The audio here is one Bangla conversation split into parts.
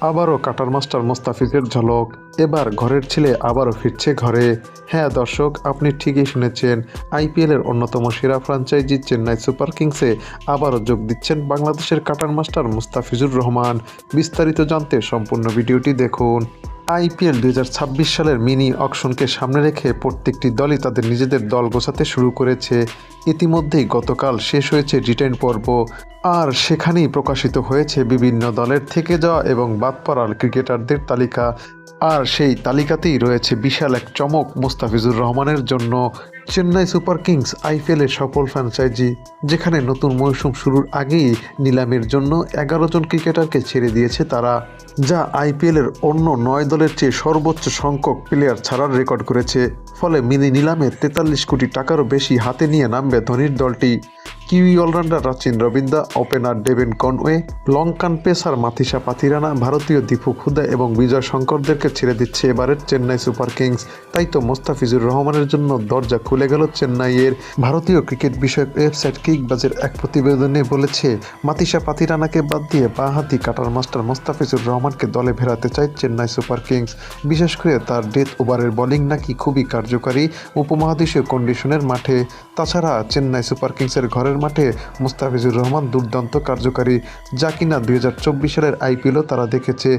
আবারও কাটার মাস্টার মোস্তাফিজের ঝলক। এবার ঘরের ছেলে আবারও ফিরছে ঘরে। হ্যাঁ দর্শক, আপনি ঠিকই শুনেছেন, আইপিএলের অন্যতম সেরা ফ্র্যাঞ্চাইজি চেন্নাই সুপার কিংসে আবারও যোগ দিচ্ছেন বাংলাদেশের কাটার মাস্টার মুস্তাফিজুর রহমান। বিস্তারিত জানতে সম্পূর্ণ ভিডিওটি দেখুন। আইপিএল দুই হাজার ছাব্বিশ সালের মিনি অকশনকে সামনে রেখে প্রত্যেকটি দলই তাদের নিজেদের দল গোছাতে শুরু করেছে। ইতিমধ্যেই গতকাল শেষ হয়েছে রিটার্ন পর্ব, আর সেখানেই প্রকাশিত হয়েছে বিভিন্ন দলের থেকে যাওয়া এবং বাদ পড়ার ক্রিকেটারদের তালিকা, আর সেই তালিকাতেই রয়েছে বিশাল এক চমক মুস্তাফিজুর রহমানের জন্য চেন্নাই সুপার কিংস আইপিএলের সফল ফ্র্যাঞ্চাইজি, যেখানে নতুন মৌসুম শুরুর আগেই নিলামের জন্য এগারো জন ক্রিকেটারকে ছেড়ে দিয়েছে তারা, যা আইপিএলের অন্য নয় দলের চেয়ে সর্বোচ্চ সংখ্যক প্লেয়ার ছাড়ার রেকর্ড করেছে। ফলে মিনি নিলামে তেতাল্লিশ কোটি টাকারও বেশি হাতে নিয়ে নামবে ধোনির দলটি। Kiwi allrounder Rachin Ravindra, opener Devon Conway, Lankan pacer Matheesha Pathirana ভারতীয় দীপু খুদা এবং বিজয় শঙ্করদেরকে ছেড়ে দিচ্ছে এবারের চেন্নাই সুপার কিংস। তাই তো মোস্তাফিজুর রহমানের জন্য দরজা খুলে গেল চেন্নাইয়ের। ভারতীয় ক্রিকেট বিষয়ক ওয়েবসাইট কিকবাজের এক প্রতিবেদনে বলেছে, মাতিসা পাথিরানাকে বাদ দিয়ে বাঁহাতি কাটার মাস্টার মোস্তাফিজুর রহমানকে দলে ফেরাতে চায় চেন্নাই সুপার কিংস। বিশেষ করে তার ডেথ ওভারের বোলিং নাকি খুবই কার্যকারী উপমহাদেশীয় কন্ডিশনের মাঠে। তাছাড়া চেন্নাই সুপার কিংসের ঘরের মাঠে মুস্তাফিজুর রহমান দুর্দান্ত কার্যকারী, যা কিনা দু হাজার চব্বিশ সালের আইপিএলও তারা দেখেছে।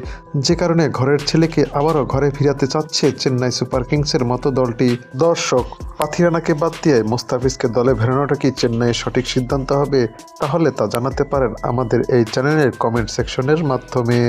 যে কারণে ঘরের ছেলেকে আবারও ঘরে ফিরাতে চাচ্ছে চেন্নাই সুপার কিংসের মতো দলটি। দর্শক, পাথিরানাকে বাদ দিয়ে মুস্তাফিজকে দলে ফেরানোটা কি চেন্নাইয়ের সঠিক সিদ্ধান্ত হবে, তাহলে তা জানাতে পারেন আমাদের এই চ্যানেলের কমেন্ট সেকশনের মাধ্যমে।